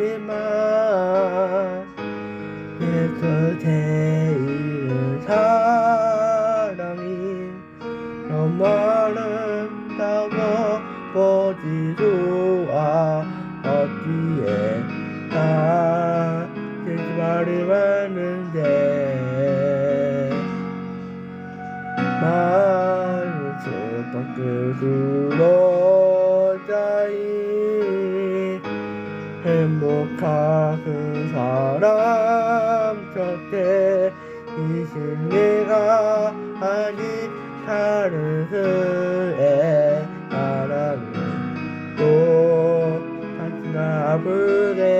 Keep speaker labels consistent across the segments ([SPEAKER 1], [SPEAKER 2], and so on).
[SPEAKER 1] 하지만 예스테이는 사랑이 너무 아름다워 보지도 않았기에 나 계속 말이 많은데 말을 수밖에 행복한 그 사람 곁에 있을 내가 아니 다른 그의 사랑은 또 다시 나부게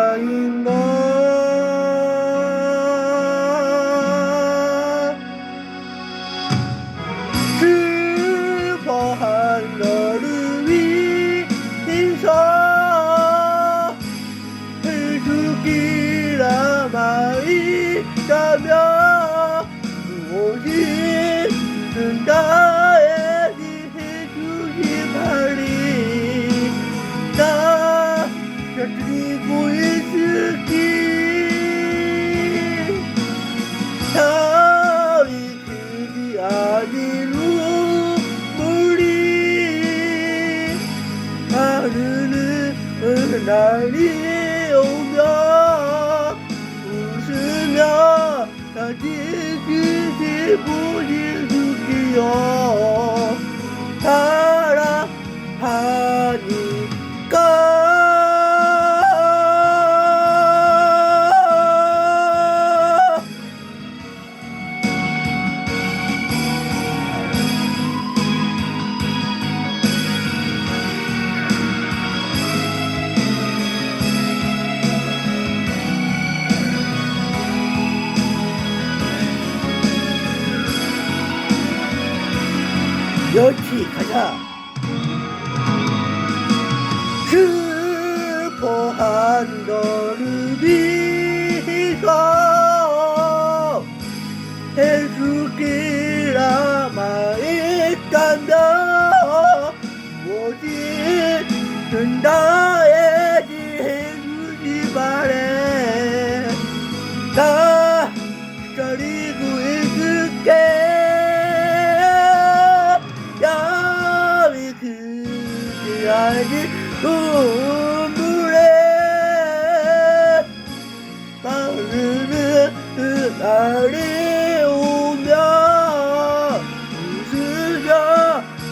[SPEAKER 1] 나인가? 슬퍼한 너를 위해서 해주기라마 있다면 날이 오면 웃으며 다시 그대 보내줄게요 사랑하니 멸치 가자. 슬퍼한 너를 위해서 해줄기라마 있다면 무엇이 된다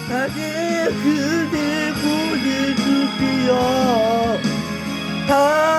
[SPEAKER 1] 다시 그대 보내줄게요. 다